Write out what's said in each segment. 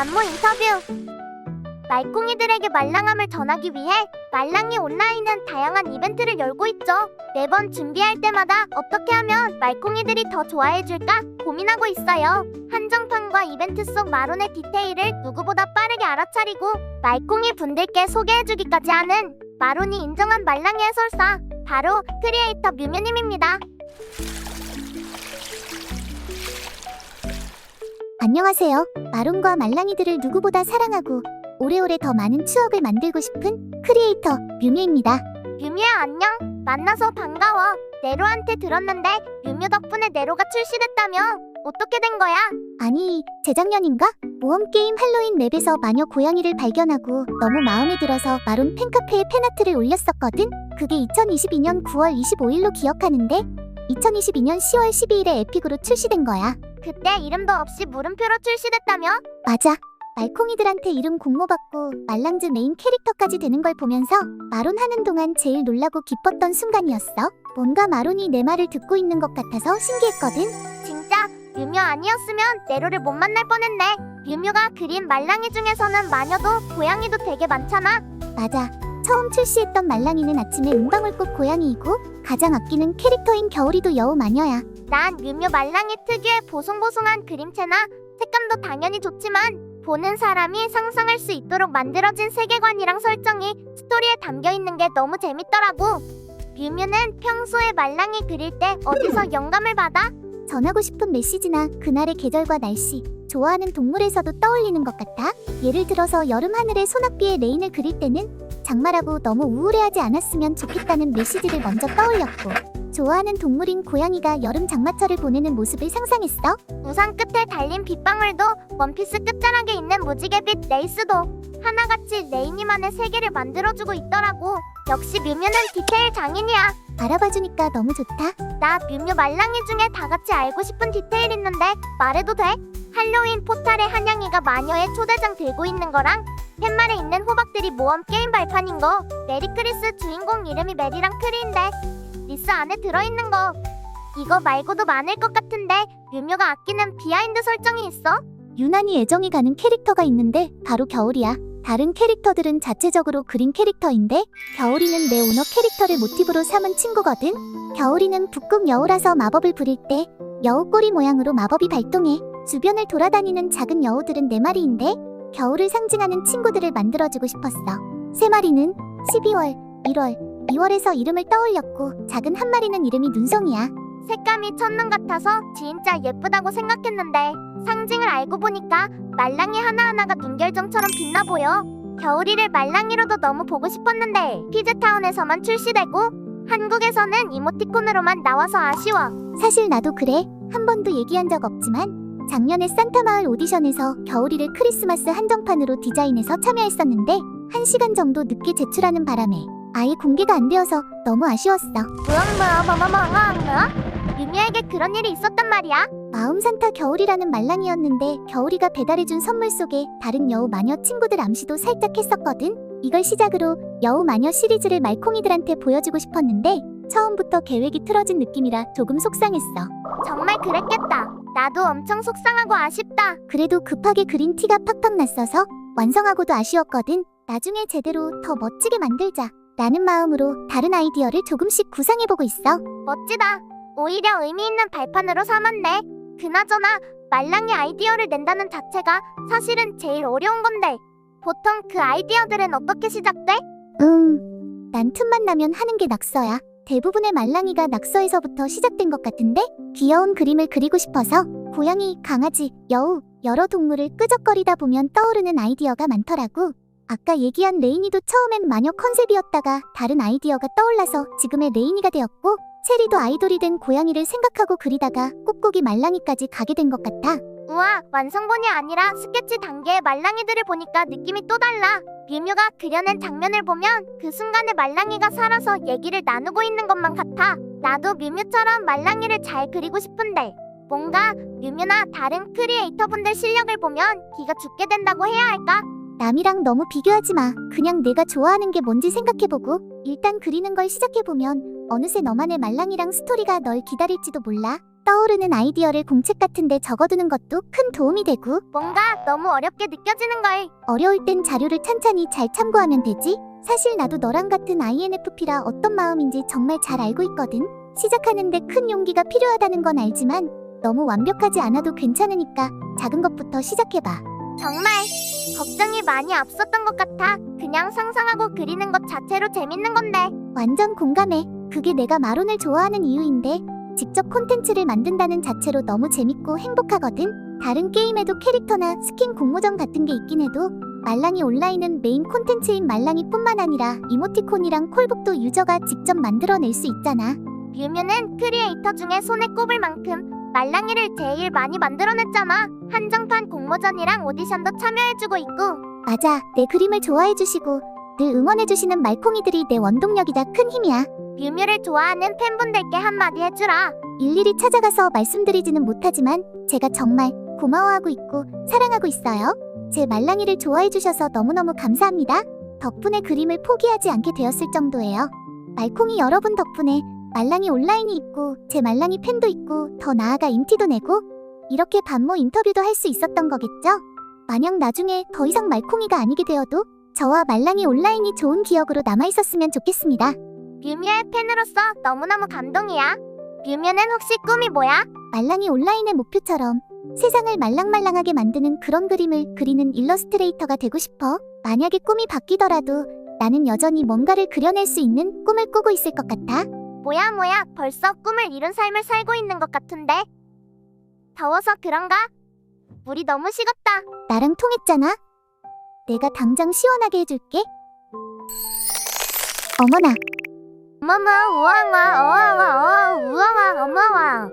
안무 인터뷰. 말콩이들에게 말랑함을 전하기 위해 말랑이 온라인은 다양한 이벤트를 열고 있죠. 매번 준비할 때마다 어떻게 하면 말콩이들이 더 좋아해줄까 고민하고 있어요. 한정판과 이벤트 속 마론의 디테일을 누구보다 빠르게 알아차리고 말콩이 분들께 소개해주기까지 하는 마론이 인정한 말랑이 해설사 바로 크리에이터 뮤뮤님입니다. 안녕하세요. 마론과 말랑이들을 누구보다 사랑하고 오래오래 더 많은 추억을 만들고 싶은 크리에이터 뮤미입니다. 뮤뮤야 안녕. 만나서 반가워. 네로한테 들었는데 뮤뮤 덕분에 네로가 출시됐다며 어떻게 된 거야? 아니, 재작년인가? 모험 게임 할로윈 맵에서 마녀 고양이를 발견하고 너무 마음에 들어서 마론 팬카페에 팬아트를 올렸었거든. 그게 2022년 9월 25일로 기억하는데 2022년 10월 12일에 에픽으로 출시된 거야. 그때 이름도 없이 물음표로 출시됐다며? 맞아. 말콩이들한테 이름 공모받고 말랑즈 메인 캐릭터까지 되는 걸 보면서 마론 하는 동안 제일 놀라고 기뻤던 순간이었어. 뭔가 마론이 내 말을 듣고 있는 것 같아서 신기했거든. 진짜 뮤뮤 아니었으면 네로를 못 만날 뻔했네. 뮤뮤가 그린 말랑이 중에서는 마녀도 고양이도 되게 많잖아. 맞아. 처음 출시했던 말랑이는 아침에 은방울꽃 고양이이고 가장 아끼는 캐릭터인 겨울이도 여우 마녀야. 난 뮤뮤 말랑이 특유의 보송보송한 그림체나 색감도 당연히 좋지만 보는 사람이 상상할 수 있도록 만들어진 세계관이랑 설정이 스토리에 담겨 있는 게 너무 재밌더라고. 뮤뮤는 평소에 말랑이 그릴 때 어디서 영감을 받아? 전하고 싶은 메시지나 그날의 계절과 날씨, 좋아하는 동물에서도 떠올리는 것 같아. 예를 들어서 여름 하늘에 소낙비의 레인을 그릴 때는 장마라고 너무 우울해하지 않았으면 좋겠다는 메시지를 먼저 떠올렸고 좋아하는 동물인 고양이가 여름 장마철을 보내는 모습을 상상했어. 우산 끝에 달린 빗방울도 원피스 끝자락에 있는 무지개빛 레이스도 하나같이 레이니만의 세계를 만들어주고 있더라고. 역시 뮤뮤는 디테일 장인이야. 알아봐주니까 너무 좋다. 나 뮤뮤 말랑이 중에 다 같이 알고 싶은 디테일 있는데 말해도 돼? 할로윈 포탈에 한양이가 마녀의 초대장 들고 있는 거랑 팻말에 있는 호박들이 모험 게임 발판인 거 메리 크리스 주인공 이름이 메리랑 크리인데 리스 안에 들어있는 거 이거 말고도 많을 것 같은데 뮤뮤가 아끼는 비하인드 설정이 있어? 유난히 애정이 가는 캐릭터가 있는데 바로 겨울이야. 다른 캐릭터들은 자체적으로 그린 캐릭터인데 겨울이는 내 오너 캐릭터를 모티브로 삼은 친구거든. 겨울이는 북극 여우라서 마법을 부릴 때 여우 꼬리 모양으로 마법이 발동해. 주변을 돌아다니는 작은 여우들은 네 마리인데 겨울을 상징하는 친구들을 만들어주고 싶었어. 세 마리는 12월, 1월, 2월에서 이름을 떠올렸고 작은 한 마리는 이름이 눈송이야. 색감이 첫눈 같아서 진짜 예쁘다고 생각했는데 상징을 알고 보니까 말랑이 하나하나가 눈결정처럼 빛나 보여. 겨울이를 말랑이로도 너무 보고 싶었는데 피즈타운에서만 출시되고 한국에서는 이모티콘으로만 나와서 아쉬워. 사실 나도 그래. 한 번도 얘기한 적 없지만 작년에 산타마을 오디션에서 겨울이를 크리스마스 한정판으로 디자인해서 참여했었는데 1시간 정도 늦게 제출하는 바람에 아예 공개가 안 되어서 너무 아쉬웠어. 뭐뭐뭐뭐뭐뭐 유미에게 그런 일이 있었단 말이야. 마음 산타 겨울이라는 말랑이었는데 겨울이가 배달해준 선물 속에 다른 여우 마녀 친구들 암시도 살짝 했었거든. 이걸 시작으로 여우 마녀 시리즈를 말콩이들한테 보여주고 싶었는데 처음부터 계획이 틀어진 느낌이라 조금 속상했어. 정말 그랬겠다. 나도 엄청 속상하고 아쉽다. 그래도 급하게 그린 티가 팍팍 났어서 완성하고도 아쉬웠거든. 나중에 제대로 더 멋지게 만들자. 라는 마음으로 다른 아이디어를 조금씩 구상해보고 있어. 멋지다. 오히려 의미 있는 발판으로 삼았네. 그나저나 말랑이 아이디어를 낸다는 자체가 사실은 제일 어려운 건데 보통 그 아이디어들은 어떻게 시작돼? 음, 난 틈만 나면 하는 게 낙서야. 대부분의 말랑이가 낙서에서부터 시작된 것 같은데 귀여운 그림을 그리고 싶어서 고양이, 강아지, 여우 여러 동물을 끄적거리다 보면 떠오르는 아이디어가 많더라고. 아까 얘기한 레이니도 처음엔 마녀 컨셉이었다가 다른 아이디어가 떠올라서 지금의 레이니가 되었고 체리도 아이돌이 된 고양이를 생각하고 그리다가 꾹꾹이 말랑이까지 가게 된 것 같아. 우와, 완성본이 아니라 스케치 단계의 말랑이들을 보니까 느낌이 또 달라. 뮤뮤가 그려낸 장면을 보면 그 순간에 말랑이가 살아서 얘기를 나누고 있는 것만 같아. 나도 뮤뮤처럼 말랑이를 잘 그리고 싶은데 뭔가 뮤뮤나 다른 크리에이터분들 실력을 보면 기가 죽게 된다고 해야 할까? 남이랑 너무 비교하지 마. 그냥 내가 좋아하는 게 뭔지 생각해보고 일단 그리는 걸 시작해보면 어느새 너만의 말랑이랑 스토리가 널 기다릴지도 몰라. 떠오르는 아이디어를 공책 같은데 적어두는 것도 큰 도움이 되고 뭔가 너무 어렵게 느껴지는 걸. 어려울 땐 자료를 찬찬히 잘 참고하면 되지. 사실 나도 너랑 같은 INFP라 어떤 마음인지 정말 잘 알고 있거든. 시작하는데 큰 용기가 필요하다는 건 알지만 너무 완벽하지 않아도 괜찮으니까 작은 것부터 시작해봐. 정말 걱정이 많이 앞섰던 것 같아. 그냥 상상하고 그리는 것 자체로 재밌는 건데. 완전 공감해. 그게 내가 마론을 좋아하는 이유인데 직접 콘텐츠를 만든다는 자체로 너무 재밌고 행복하거든. 다른 게임에도 캐릭터나 스킨 공모전 같은 게 있긴 해도 말랑이 온라인은 메인 콘텐츠인 말랑이뿐만 아니라 이모티콘이랑 콜북도 유저가 직접 만들어낼 수 있잖아. 뮤뮤는 크리에이터 중에 손에 꼽을 만큼 말랑이를 제일 많이 만들어냈잖아. 한정판 공모전이랑 오디션도 참여해주고 있고. 맞아. 내 그림을 좋아해주시고 늘 응원해주시는 말콩이들이 내 원동력이자 큰 힘이야. 뮤뮤를 좋아하는 팬분들께 한마디 해주라. 일일이 찾아가서 말씀드리지는 못하지만 제가 정말 고마워하고 있고 사랑하고 있어요. 제 말랑이를 좋아해주셔서 너무너무 감사합니다. 덕분에 그림을 포기하지 않게 되었을 정도예요. 말콩이 여러분 덕분에 말랑이 온라인이 있고 제 말랑이 팬도 있고 더 나아가 인티도 내고 이렇게 반모 인터뷰도 할 수 있었던 거겠죠? 만약 나중에 더 이상 말콩이가 아니게 되어도 저와 말랑이 온라인이 좋은 기억으로 남아있었으면 좋겠습니다. 뮤뮤의 팬으로서 너무너무 감동이야. 뮤뮤는 혹시 꿈이 뭐야? 말랑이 온라인의 목표처럼 세상을 말랑말랑하게 만드는 그런 그림을 그리는 일러스트레이터가 되고 싶어. 만약에 꿈이 바뀌더라도 나는 여전히 뭔가를 그려낼 수 있는 꿈을 꾸고 있을 것 같아. 뭐야 뭐야 벌써 꿈을 이룬 삶을 살고 있는 것 같은데. 더워서 그런가? 물이 너무 식었다. 나랑 통했잖아. 내가 당장 시원하게 해줄게. 어머나, 어머머 우왕와 어와와 어 우왕와 어머와.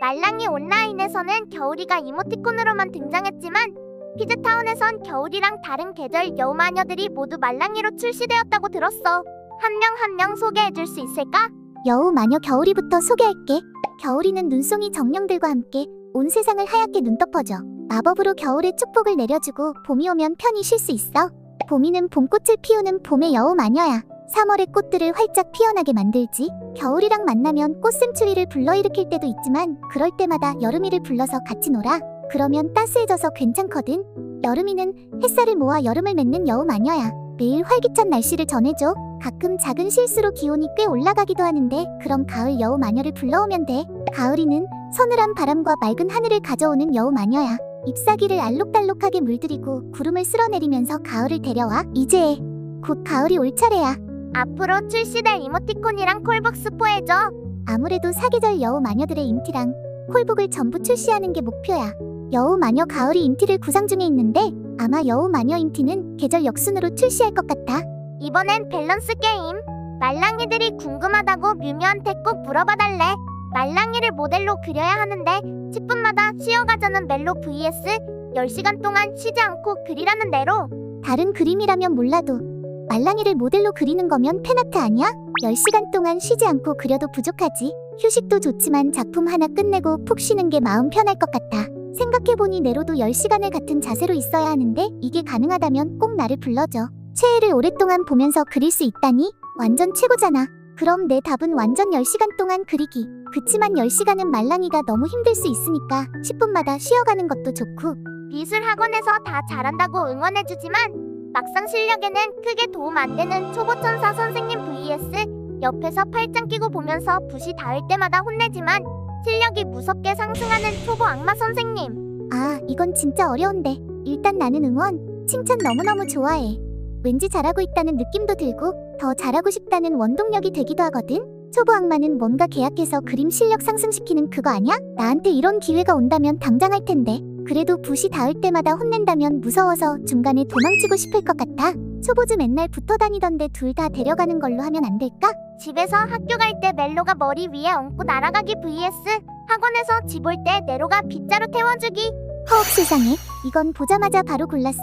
말랑이 온라인에서는 겨울이가 이모티콘으로만 등장했지만 피즈타운에선 겨울이랑 다른 계절 여우마녀들이 모두 말랑이로 출시되었다고 들었어. 한 명 한 명 소개해줄 수 있을까? 여우 마녀 겨울이부터 소개할게. 겨울이는 눈송이 정령들과 함께 온 세상을 하얗게 눈 덮어줘. 마법으로 겨울의 축복을 내려주고 봄이 오면 편히 쉴 수 있어. 봄이는 봄꽃을 피우는 봄의 여우 마녀야. 3월의 꽃들을 활짝 피어나게 만들지. 겨울이랑 만나면 꽃샘추위를 불러일으킬 때도 있지만 그럴 때마다 여름이를 불러서 같이 놀아. 그러면 따스해져서 괜찮거든. 여름이는 햇살을 모아 여름을 맺는 여우 마녀야. 매일 활기찬 날씨를 전해줘. 가끔 작은 실수로 기온이 꽤 올라가기도 하는데 그럼 가을 여우 마녀를 불러오면 돼. 가을이는 서늘한 바람과 맑은 하늘을 가져오는 여우 마녀야. 잎사귀를 알록달록하게 물들이고 구름을 쓸어내리면서 가을을 데려와. 이제 곧 가을이 올 차례야. 앞으로 출시될 이모티콘이랑 콜북 스포해줘. 아무래도 사계절 여우 마녀들의 인티랑 콜북을 전부 출시하는 게 목표야. 여우 마녀 가을이 인티를 구상 중에 있는데 아마 여우 마녀 인티는 계절 역순으로 출시할 것 같아. 이번엔 밸런스 게임. 말랑이들이 궁금하다고 뮤뮤한테 꼭 물어봐달래. 말랑이를 모델로 그려야 하는데 10분마다 쉬어가자는 멜로 vs 10시간 동안 쉬지 않고 그리라는 대로 다른 그림이라면 몰라도 말랑이를 모델로 그리는 거면 팬아트 아니야? 10시간 동안 쉬지 않고 그려도 부족하지. 휴식도 좋지만 작품 하나 끝내고 푹 쉬는 게 마음 편할 것 같아. 생각해보니 내로도 10시간을 같은 자세로 있어야 하는데 이게 가능하다면 꼭 나를 불러줘. 최애를 오랫동안 보면서 그릴 수 있다니? 완전 최고잖아. 그럼 내 답은 완전 10시간 동안 그리기. 그치만 10시간은 말랑이가 너무 힘들 수 있으니까 10분마다 쉬어가는 것도 좋고 미술 학원에서 다 잘한다고 응원해주지만 막상 실력에는 크게 도움 안 되는 초보천사 선생님 vs 옆에서 팔짱 끼고 보면서 붓이 닿을 때마다 혼내지만 실력이 무섭게 상승하는 초보 악마 선생님. 아, 이건 진짜 어려운데. 일단 나는 응원, 칭찬 너무너무 좋아해. 왠지 잘하고 있다는 느낌도 들고 더 잘하고 싶다는 원동력이 되기도 하거든. 초보 악마는 뭔가 계약해서 그림 실력 상승시키는 그거 아냐? 나한테 이런 기회가 온다면 당장 할 텐데. 그래도 붓이 닿을 때마다 혼낸다면 무서워서 중간에 도망치고 싶을 것 같아. 초보즈 맨날 붙어 다니던데 둘 다 데려가는 걸로 하면 안 될까? 집에서 학교 갈 때 멜로가 머리 위에 얹고 날아가기 vs 학원에서 집 올 때 네로가 빗자루 태워주기. 허업 세상에 이건 보자마자 바로 골랐어.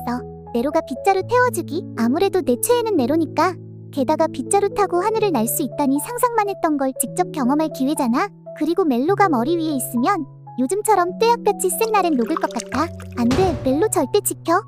네로가 빗자루 태워주기? 아무래도 내 최애는 네로니까. 게다가 빗자루 타고 하늘을 날 수 있다니 상상만 했던 걸 직접 경험할 기회잖아. 그리고 멜로가 머리 위에 있으면 요즘처럼 떼약볕이 센 날엔 녹을 것 같아 안돼 멜로 절대 지켜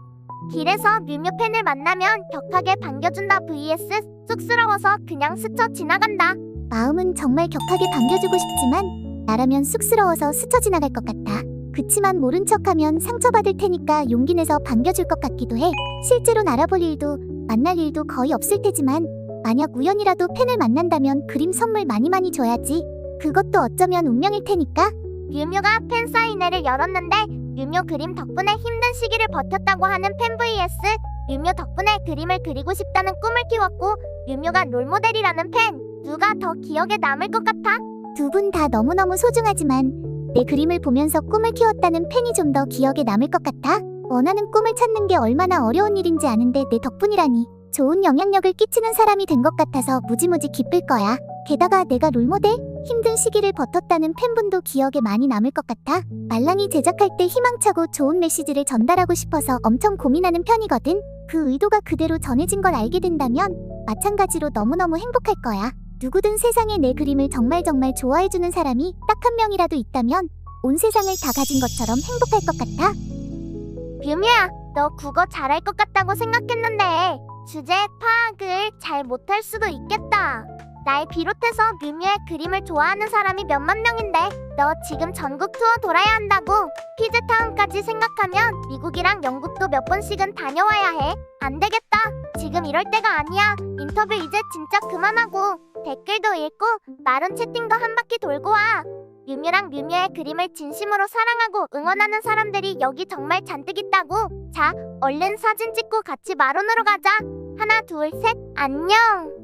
길에서 뮤뮤 팬을 만나면 격하게 반겨준다 vs 쑥스러워서 그냥 스쳐 지나간다. 마음은 정말 격하게 반겨주고 싶지만 나라면 쑥스러워서 스쳐 지나갈 것 같아. 그치만 모른 척하면 상처받을 테니까 용기 내서 반겨줄 것 같기도 해. 실제로 알아볼 일도 만날 일도 거의 없을 테지만 만약 우연이라도 팬을 만난다면 그림 선물 많이 많이 줘야지. 그것도 어쩌면 운명일 테니까. 뮤뮤가 팬 사인회를 열었는데 뮤뮤 그림 덕분에 힘든 시기를 버텼다고 하는 팬 vs 뮤뮤 덕분에 그림을 그리고 싶다는 꿈을 키웠고 뮤뮤가 롤모델이라는 팬 누가 더 기억에 남을 것 같아? 두 분 다 너무너무 소중하지만 내 그림을 보면서 꿈을 키웠다는 팬이 좀 더 기억에 남을 것 같아. 원하는 꿈을 찾는 게 얼마나 어려운 일인지 아는데 내 덕분이라니 좋은 영향력을 끼치는 사람이 된 것 같아서 무지무지 기쁠 거야. 게다가 내가 롤모델? 힘든 시기를 버텼다는 팬분도 기억에 많이 남을 것 같아. 말랑이 제작할 때 희망차고 좋은 메시지를 전달하고 싶어서 엄청 고민하는 편이거든. 그 의도가 그대로 전해진 걸 알게 된다면 마찬가지로 너무너무 행복할 거야. 누구든 세상에 내 그림을 정말 정말 좋아해주는 사람이 딱 한 명이라도 있다면 온 세상을 다 가진 것처럼 행복할 것 같아. 뮤뮤야 너 국어 잘할 것 같다고 생각했는데 주제 파악을 잘 못할 수도 있겠다. 날 비롯해서 뮤뮤의 그림을 좋아하는 사람이 몇만 명인데 너 지금 전국 투어 돌아야 한다고 피즈타운까지 생각하면 미국이랑 영국도 몇 번씩은 다녀와야 해. 안 되겠다. 지금 이럴 때가 아니야. 인터뷰 이제 진짜 그만하고 댓글도 읽고 마른 채팅도 한 바퀴 돌고 와. 뮤뮤랑 뮤뮤의 그림을 진심으로 사랑하고 응원하는 사람들이 여기 정말 잔뜩 있다고. 자, 얼른 사진 찍고 같이 마론으로 가자. 하나, 둘, 셋, 안녕.